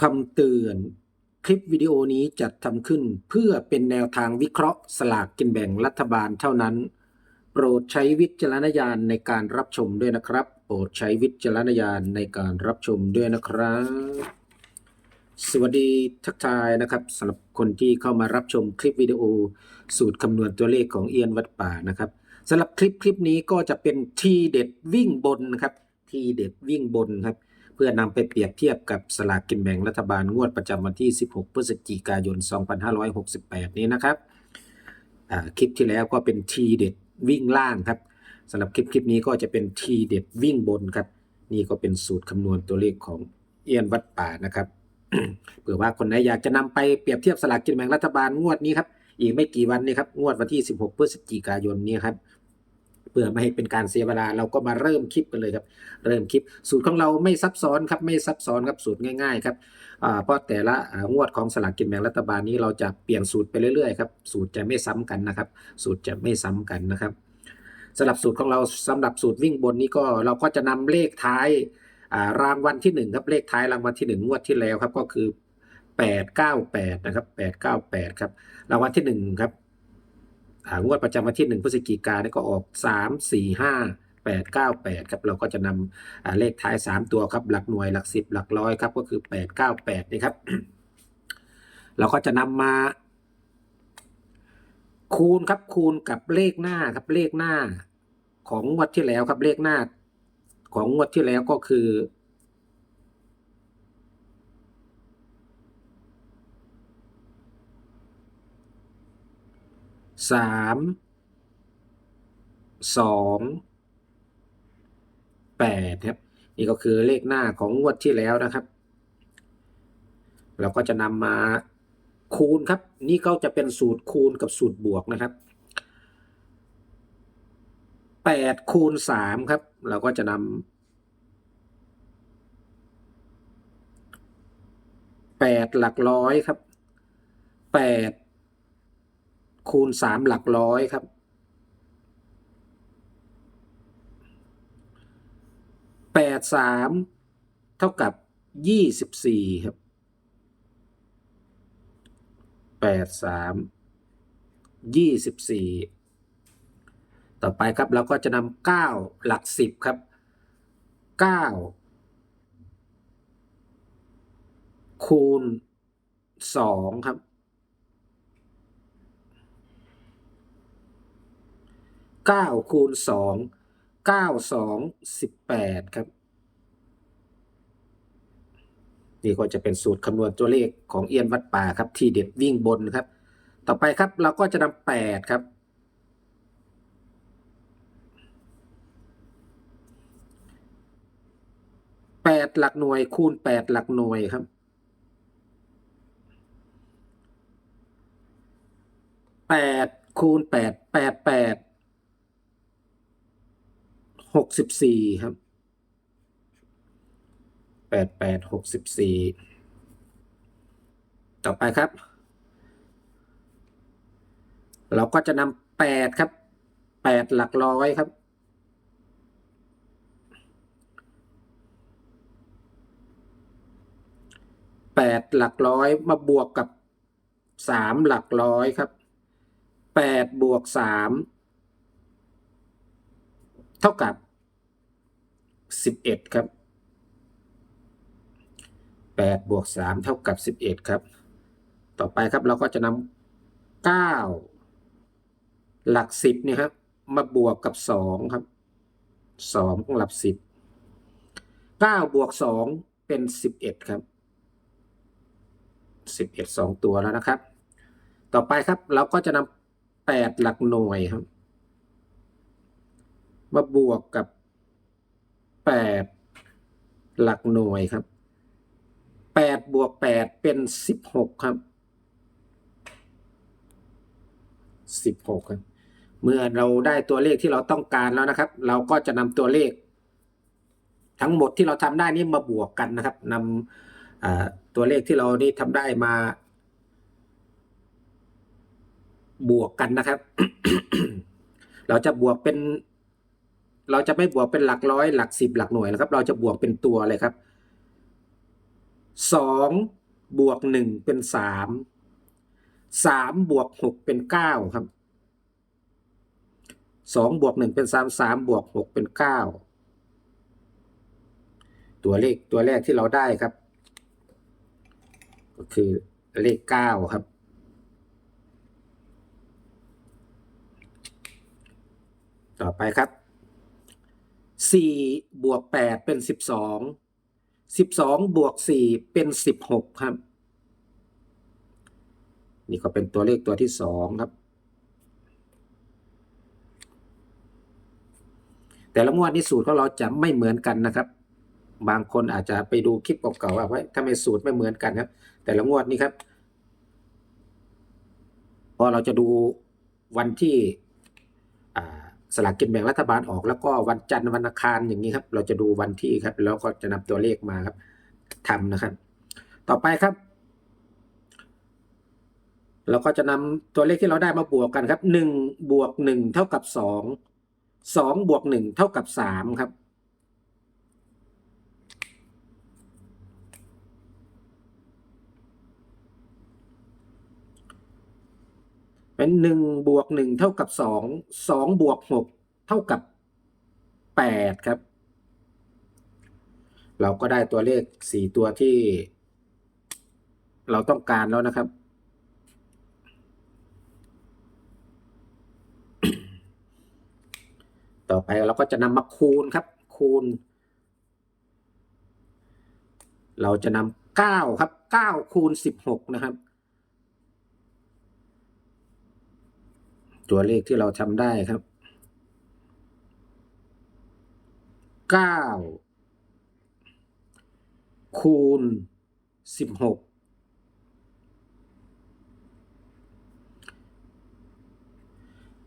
คำเตือน คลิปวิดีโอนี้จัดทำขึ้นเพื่อเป็นแนวทางวิเคราะห์สลากกินแบ่งรัฐบาลเท่านั้น โปรดใช้วิจารณญาณในการรับชมด้วยนะครับ โปรดใช้วิจารณญาณในการรับชมด้วยนะครับ สวัสดีทักทายนะครับสำหรับคนที่เข้ามารับชมคลิปวิดีโอ สูตรคำนวณตัวเลขของเอียนวัดป่านะครับสำหรับคลิปคลิปนี้ก็จะเป็นทีเด็ดวิ่งบนนะครับทีเด็ดวิ่งบนครับ เพื่อนำไปเปรียบเทียบกับสลากกินแบ่งรัฐบาลงวดประจำวันที่ 16 พฤศจิกายน 2568 นี้นะครับคลิปที่แล้วก็เป็นทีเด็ดวิ่งล่างครับสำหรับคลิปคลิปนี้ก็จะเป็นทีเด็ดวิ่งบนครับ นี่ก็เป็นสูตรคำนวณตัวเลขของเอียนวัดป่านะครับเผื่อว่าคนไหนอยากจะนำไปเปรียบเทียบสลากกินแบ่งรัฐบาลงวดนี้ครับอีกไม่กี่วันนี้ครับงวดวันที่ 16 พฤศจิกายนนี้ครับ เพื่อไม่ให้เป็นการเสียเวลาเราก็มาเริ่มคลิปกันเลยครับเริ่มคลิป สูตรของเราไม่ซับซ้อนครับไม่ซับซ้อนครับสูตรง่ายๆครับเพราะแต่ละงวดของสลากกินแบ่งรัฐบาลนี้เราจะเปลี่ยนสูตรไปเรื่อยๆครับสูตรจะไม่ซ้ำกันนะครับ สูตรจะไม่ซ้ำกันนะครับสำหรับสูตรของเราสำหรับสูตรวิ่งบนนี้ก็เราก็จะนำเลขท้ายรางวัลที่หนึ่งครับเลขท้ายรางวัลที่หนึ่งงวดที่แล้วครับก็คือแปดเก้าแปดนะครับแปดเก้าแปดครับรางวัลที่หนึ่งครับ งวดประจำวันที่หนึ่งพฤศจิกายนก็ออกสามสี่ห้าแปดเก้าแปดครับเราก็จะนำอ่าเลขท้ายสามตัวครับ หลักหน่วยหลักสิบหลักร้อยครับก็คือแปดเก้าแปดนี่ครับ เราก็จะนำมา คูณครับคูณกับเลขหน้าครับเลขหน้า ของงวดที่แล้วครับเลขหน้า ของงวดที่แล้วก็คือ สามสองแปดครับนี่ก็คือเลขหน้าของงวดที่แล้วนะครับ เราก็จะนำมาคูณครับ นี่ก็จะเป็นสูตรคูณกับสูตรบวกนะครับแปดคูณสามครับ เราก็จะนำแปดหลักร้อยครับแปด คูณสามหลักร้อยครับ แปดสามเท่ากับยี่สิบสี่ครับแปดสามยี่สิบสี่ต่อไปครับเราก็จะนำเก้าหลักสิบครับเก้าคูณสองครับ เก้าคูณสองเก้าสองสิบแปดครับ นี่ก็จะเป็นสูตรคำนวณตัวเลขของเอียนวัดป่าครับ ที่เด็ดวิ่งบนครับ ต่อไปครับเราก็จะนำแปดครับแปดหลักหน่วยคูณแปดหลักหน่วยครับแปดคูณแปดแปดแปด หกสิบสี่ครับแปดแปดหกสิบสี่ต่อไปครับ เราก็จะนำแปดครับแปดหลักร้อยครับแปดหลักร้อยมาบวกกับสามหลักร้อยครับแปดบวกสามเท่ากับ สิบเอ็ดครับแปดบวกสามเท่ากับสิบเอ็ดครับ ต่อไปครับเราก็จะนำเก้าหลักสิบเนี่ยครับมาบวกกับสองครับสองหลักสิบเก้าบวกสองเป็นสิบเอ็ดครับสิบเอ็ดสองตัวแล้วนะครับ ต่อไปครับเราก็จะนำแปดหลักหน่วยครับ มาบวกกับ แปดหลักหน่วยครับแปดบวกแปดเป็นสิบหกครับสิบหกครับ เมื่อเราได้ตัวเลขที่เราต้องการแล้วนะครับ เราก็จะนำตัวเลข ทั้งหมดที่เราทำได้นี่มาบวกกันนะครับนำอ่าตัวเลขที่เรานี่ทำได้มา บวกกันนะครับ เราจะบวกเป็น เราจะไม่บวกเป็นหลักร้อยหลักสิบหลักหน่วยนะครับ เราจะบวกเป็นตัวเลยครับสองบวกหนึ่งเป็นสามสามบวกหกเป็นเก้าครับสองบวกหนึ่งเป็นสามสามบวกหกเป็นเก้าตัวเลขตัวแรกที่เราได้ครับ ก็คือเลขเก้าครับต่อไปครับ สี่บวกแปดเป็นสิบสองสิบสองบวกสี่เป็นสิบหกครับ นี่ก็เป็นตัวเลขตัวที่สองครับ แต่ละงวดนี้สูตรของเราจะไม่เหมือนกันนะครับ บางคนอาจจะไปดูคลิปเก่าๆว่าไว้ทำไมสูตรไม่เหมือนกันครับ แต่ละงวดนี้ครับพอเราจะดูวันที่ สลากกินแบ่งรัฐบาลออกแล้วก็วันจันทร์วันอังคารอย่างนี้ครับ เราจะดูวันที่ครับ แล้วก็จะนำตัวเลขมาครับทำนะครับ ต่อไปครับ เราก็จะนำตัวเลขที่เราได้มาบวกกันครับหนึ่งบวกหนึ่งเท่ากับสองสองบวกหนึ่งเท่ากับสามครับ เป็นหนึ่งบวกหนึ่งเท่ากับสองสองบวกหกเท่ากับแปดครับ เราก็ได้ตัวเลขสี่ตัวที่ เราต้องการแล้วนะครับ ต่อไปเราก็จะนำมาคูณครับ คูณ เราจะนำเก้าครับเก้าคูณสิบหกนะครับ ตัวเลขที่เราทำได้ครับเก้าคูณสิบหก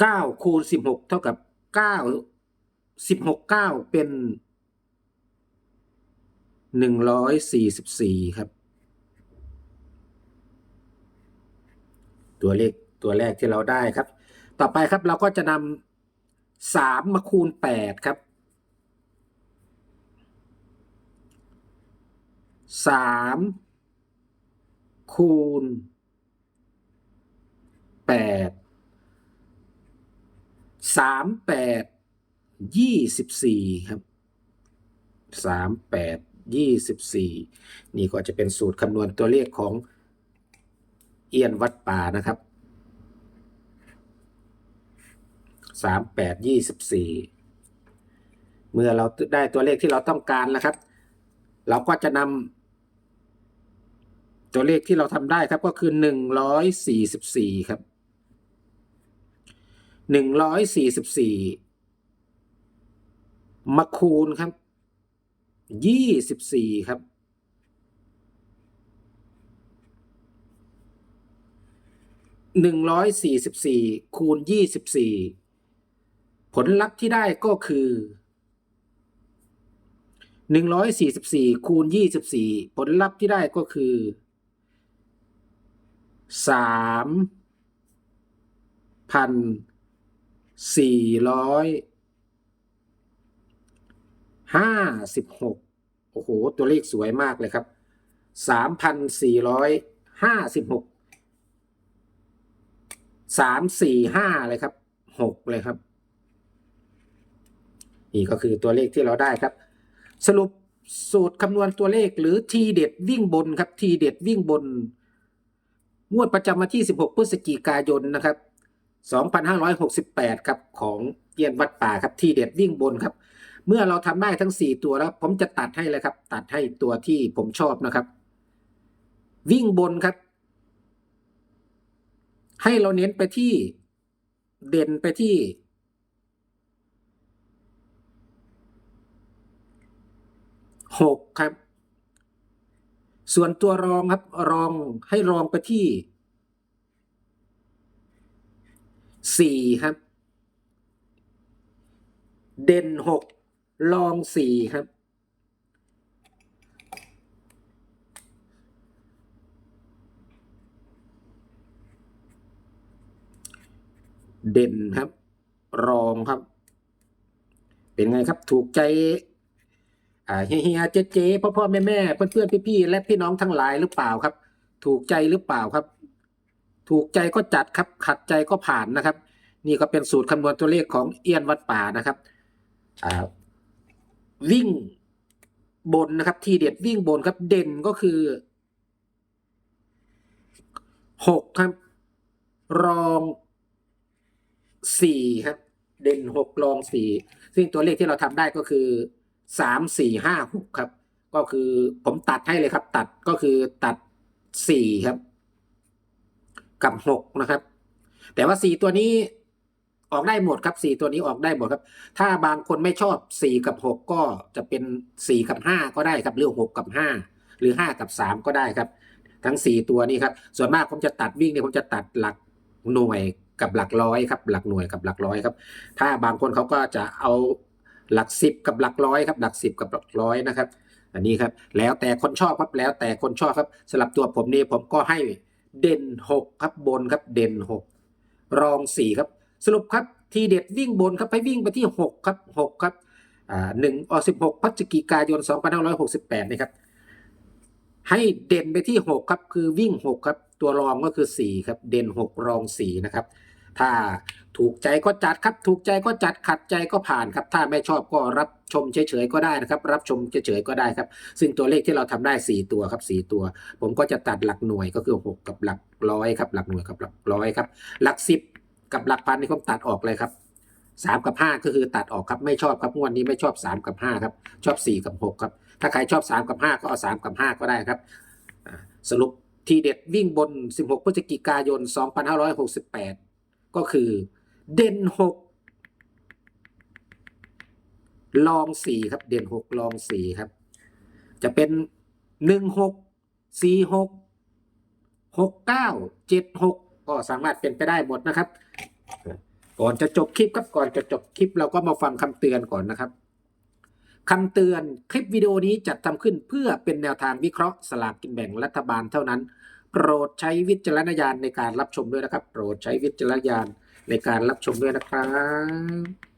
เก้าคูณสิบหกเท่ากับเก้าสิบหกเก้าเป็นหนึ่งร้อยสี่สิบสี่ครับ ตัวเลขตัวแรกที่เราได้ครับ ต่อไปครับเราก็จะนำสามมาคูณแปดครับสามคูณแปดสามแปดยี่สิบสี่ครับสามแปดยี่สิบสี่นี่ก็จะเป็นสูตรคำนวณตัวเลขของเอียนวัดป่านะครับ สามแปดยี่สิบสี่เมื่อเราได้ตัวเลขที่เราต้องการแล้วครับ เราก็จะนำตัวเลขที่เราทำได้ครับก็คือหนึ่งร้อยสี่สิบสี่ครับหนึ่งร้อยสี่สิบสี่มาคูณครับยี่สิบสี่ครับหนึ่งร้อยสี่สิบสี่คูณยี่สิบสี่ ผลลัพธ์ที่ได้ก็คือหนึ่งร้อยสี่สิบสี่คูณยี่สิบสี่ผลลัพธ์ที่ได้ก็คือสามพันสี่ร้อยห้าสิบหกโอ้โห ตัวเลขสวยมากเลยครับสามพันสี่ร้อยห้าสิบหกสามสี่ห้าเลยครับหกเลยครับ นี่ก็คือตัวเลขที่เราได้ครับ สรุปสูตรคำนวณตัวเลขหรือทีเด็ดวิ่งบนครับทีเด็ดวิ่งบน งวดประจำวันที่ 16 พฤศจิกายนนะครับ 2568 ครับของเกียนวัดป่าครับทีเด็ดวิ่งบนครับ เมื่อเราทำได้ทั้ง 4 ตัวแล้ว ผมจะตัดให้เลยครับ ตัดให้ตัวที่ผมชอบนะครับ วิ่งบนครับ ให้เราเน้นไปที่เด่นไปที่ หกครับ ส่วนตัวรองครับรองให้รองไปที่สี่ครับ เด่นหกรองสี่ครับ เด่นครับ รองครับ เป็นไงครับถูกใจ อ่าเฮียๆเจ๊เจ๊พ่อพ่อแม่แม่เพื่อนเพื่อนพี่พี่และพี่น้องทั้งหลายหรือเปล่าครับ ถูกใจหรือเปล่าครับ ถูกใจก็จัดครับ ขัดใจก็ผ่านนะครับ นี่ก็เป็นสูตรคำนวณตัวเลขของเอียนวัดป่านะครับวิ่งบนนะครับ ทีเด็ดวิ่งบนครับ เด่นก็คือหกครับ รองสี่ครับ เด่นหกรองสี่ซึ่งตัวเลขที่เราทำได้ก็คือ สามสี่ห้าหกครับ ก็คือผมตัดให้เลยครับ ตัดก็คือตัดสี่ครับ กับหกนะครับ แต่ว่าสี่ตัวนี้ออกได้หมดครับสี่ตัวนี้ออกได้หมดครับ ถ้าบางคนไม่ชอบสี่กับหกก็จะเป็นสี่กับห้าก็ได้ครับหรือหกกับห้าหรือห้ากับสามก็ได้ครับ ทั้งสี่ตัวนี้ครับ ส่วนมากผมจะตัดวิ่งเนี่ยผมจะตัดหลักหน่วยกับหลักร้อยครับ หลักหน่วยกับหลักร้อยครับ ถ้าบางคนเขาก็จะเอา หลักสิบกับหลักร้อยครับหลักสิบกับหลักร้อยนะครับ อันนี้ครับแล้วแต่คนชอบครับแล้วแต่คนชอบครับสำหรับตัวผมนี่ผมก็ให้เด่นหกครับบนครับเด่นหกรองสี่ครับ สรุปครับทีเด็ดวิ่งบนครับไปวิ่งไปที่หกครับหกครับอ่าหนึ่งอสิบหกพฤศจิกายนสองพันห้าร้อยหกสิบแปดนะครับให้เด่นไปที่หกครับคือวิ่งหกครับตัวรองก็คือสี่ครับเด่นหกรองสี่นะครับ ถ้าถูกใจก็จัดครับ ถูกใจก็จัดขัดใจก็ผ่านครับ ถ้าไม่ชอบก็รับชมเฉยๆก็ได้นะครับ รับชมเฉยๆก็ได้ครับ ซึ่งตัวเลขที่เราทำได้สี่ตัวครับสี่ตัว ผมก็จะตัดหลักหน่วยก็คือหกกับหลักร้อยครับ หลักหน่วยกับหลักร้อยครับ หลักสิบกับหลักพันนี่ผมตัดออกเลยครับสามกับห้าก็คือตัดออกครับไม่ชอบครับงวดนี้ไม่ชอบสามกับห้าครับ ชอบสี่กับหกครับ ถ้าใครชอบสามกับห้าก็เอาสามกับห้าก็ได้ครับ สรุปทีเด็ดวิ่งบน 16 พฤศจิกายน 2568 ก็คือ เด่นหกลองสี่ครับ เด่นหกลองสี่ครับ จะเป็นหนึ่งหกสี่หกหกเก้าเจ็ดหกก็สามารถเป็นไปได้หมดนะครับ ก่อนจะจบคลิปครับก่อนจะจบคลิปเราก็มาฟังคำเตือนก่อนนะครับคำเตือนคลิปวิดีโอนี้จัดทำขึ้นเพื่อเป็นแนวทางวิเคราะห์สลากกินแบ่งรัฐบาลเท่านั้น โปรดใช้วิจารณญาณในการรับชมด้วยนะครับ โปรดใช้วิจารณญาณในการรับชมด้วยนะครับ